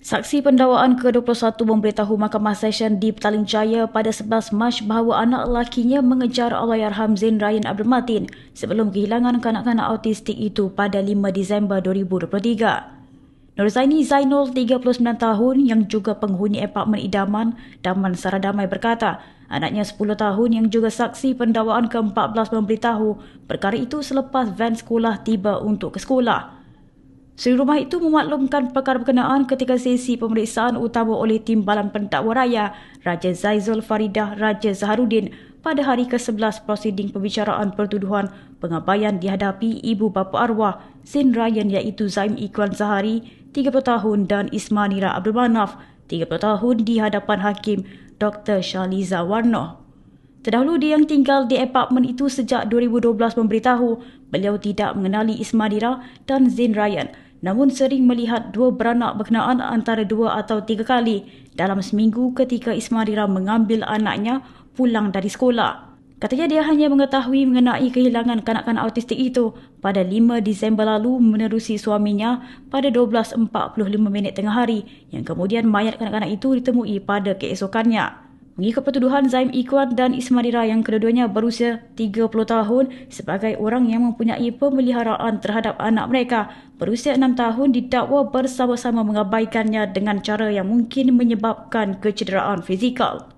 Saksi pendakwaan ke-21 memberitahu Mahkamah Session di Petaling Jaya pada 11 Mac bahawa anak lakinya mengejar Allahyarham Zain Ryan Abdul Matin sebelum kehilangan kanak-kanak autistik itu pada 5 Disember 2023. Nur Zaini Zainul, 39 tahun yang juga penghuni apartmen idaman Daman Saradamai berkata, anaknya 10 tahun yang juga saksi pendakwaan ke-14 memberitahu perkara itu selepas van sekolah tiba untuk ke sekolah. Suri rumah itu memaklumkan perkara berkenaan ketika sesi pemeriksaan utama oleh Timbalan Pendakwa Raya Raja Zaizul Faridah Raja Zaharuddin pada hari ke-11 prosiding pembicaraan pertuduhan pengabaian dihadapi ibu bapa arwah Zain Ryan iaitu Zaim Ikwan Zahari 30 tahun dan Ismanira Abdul Manaf 30 tahun di hadapan Hakim Dr. Shaliza Warno. Terdahulu dia yang tinggal di apartmen itu sejak 2012 memberitahu beliau tidak mengenali Ismadira dan Zain Ryan namun sering melihat dua beranak berkenaan antara dua atau tiga kali dalam seminggu ketika Ismarira mengambil anaknya pulang dari sekolah. Katanya dia hanya mengetahui mengenai kehilangan kanak-kanak autistik itu pada 5 Disember lalu menerusi suaminya pada 12.45 minit tengah hari yang kemudian mayat kanak-kanak itu ditemui pada keesokannya. Mengikut pertuduhan Zaim Ikwan dan Ismarira yang kedua-duanya berusia 30 tahun sebagai orang yang mempunyai pemeliharaan terhadap anak mereka berusia 6 tahun didakwa bersama-sama mengabaikannya dengan cara yang mungkin menyebabkan kecederaan fizikal.